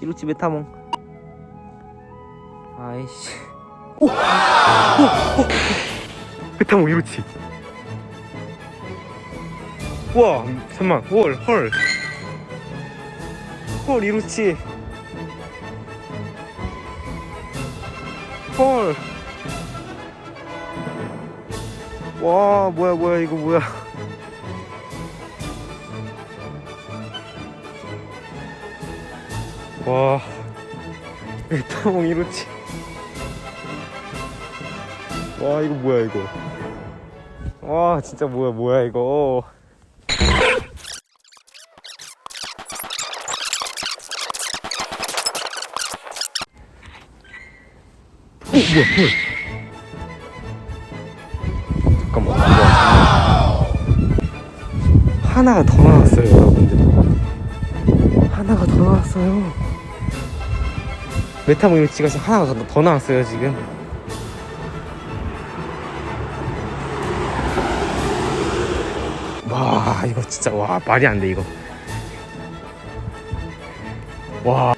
이루치 메타몽 아이씨 오! 오! 오! 메타몽 이루치 우와 잠만 헐헐 헐 이루치 헐. 와, 뭐야, 뭐야, 이거 뭐야. 와, 일타봉 이루치. 와, 이거 뭐야, 이거. 와, 진짜 뭐야, 뭐야, 이거. 오, 뭐야, 헐. 잠깐만, 뭐야, 잠깐만. 하나가 더 나왔어요, 여러분들. 하나가 더 나왔어요. 메타몽 이루치가 지금 하나가 더, 더 나왔어요, 지금. 와, 이거 진짜, 와, 말이 안 돼, 이거. 와.